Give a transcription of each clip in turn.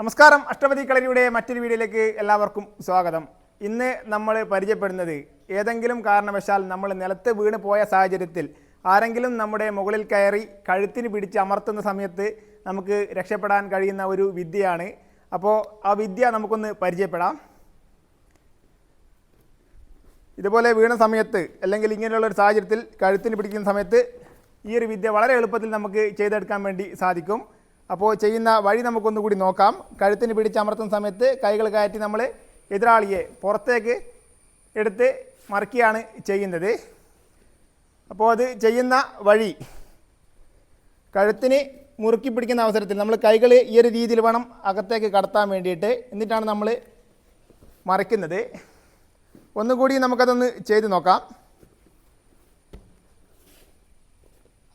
നമസ്കാരം. അഷ്ടപതി കളരിയുടെ മറ്റൊരു വീഡിയോയിലേക്ക് എല്ലാവർക്കും സ്വാഗതം. ഇന്ന് നമ്മൾ പരിചയപ്പെടുന്നത് ഏതെങ്കിലും കാരണവശാൽ നമ്മൾ നിലത്ത് വീണ് പോയ സാഹചര്യത്തിൽ ആരെങ്കിലും നമ്മുടെ മുകളിൽ കയറി കഴുത്തിന് പിടിച്ച് അമർത്തുന്ന സമയത്ത് നമുക്ക് രക്ഷപ്പെടാൻ കഴിയുന്ന ഒരു വിദ്യയാണ്. അപ്പോൾ ആ വിദ്യ നമുക്കൊന്ന് പരിചയപ്പെടാം. ഇതുപോലെ വീണ സമയത്ത് അല്ലെങ്കിൽ ഇങ്ങനെയുള്ള ഒരു സാഹചര്യത്തിൽ കഴുത്തിന് പിടിക്കുന്ന സമയത്ത് ഈ ഒരു വിദ്യ വളരെ എളുപ്പത്തിൽ നമുക്ക് ചെയ്തെടുക്കാൻ വേണ്ടി സാധിക്കും. അപ്പോൾ ചെയ്യുന്ന വഴി നമുക്കൊന്നുകൂടി നോക്കാം. കഴുത്തിന് പിടിച്ചമർത്തുന്ന സമയത്ത് കൈകൾ കയറ്റി നമ്മൾ എതിരാളിയെ പുറത്തേക്ക് എടുത്ത് മറിക്കുകയാണ് ചെയ്യുന്നത്. അപ്പോൾ അത് ചെയ്യുന്ന വഴി കഴുത്തിന് മുറുക്കി പിടിക്കുന്ന അവസരത്തിൽ നമ്മൾ കൈകൾ ഈ ഒരു രീതിയിൽ വേണം അകത്തേക്ക് കടത്താൻ വേണ്ടിയിട്ട് എന്നിട്ടാണ് നമ്മൾ മറിക്കുന്നത്. ഒന്നുകൂടി നമുക്കതൊന്ന് ചെയ്ത് നോക്കാം.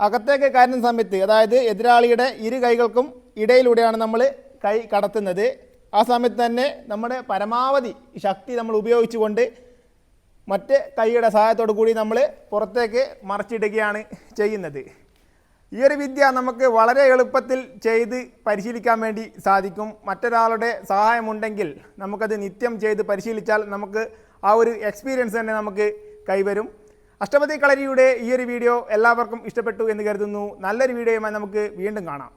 അകത്തേക്ക് കയറുന്ന സമയത്ത് അതായത് എതിരാളിയുടെ ഇരു കൈകൾക്കും ഇടയിലൂടെയാണ് നമ്മൾ കൈ കടത്തുന്നത്. ആ സമയത്ത് തന്നെ നമ്മുടെ പരമാവധി ശക്തി നമ്മൾ ഉപയോഗിച്ചുകൊണ്ട് മറ്റ് കൈയുടെ സഹായത്തോടു കൂടി നമ്മൾ പുറത്തേക്ക് മറച്ചിടുകയാണ് ചെയ്യുന്നത്. ഈ ഒരു വിദ്യ നമുക്ക് വളരെ എളുപ്പത്തിൽ ചെയ്ത് പരിശീലിക്കാൻ വേണ്ടി സാധിക്കും. മറ്റൊരാളുടെ സഹായമുണ്ടെങ്കിൽ നമുക്കത് നിത്യം ചെയ്ത് പരിശീലിച്ചാൽ നമുക്ക് ആ ഒരു എക്സ്പീരിയൻസ് തന്നെ നമുക്ക് കൈവരും. അഷ്ടപതി കളരിയുടെ ഈ ഒരു വീഡിയോ എല്ലാവർക്കും ഇഷ്ടപ്പെട്ടു എന്ന് കരുതുന്നു. നല്ലൊരു വീഡിയോയുമായി നമുക്ക് വീണ്ടും കാണാം.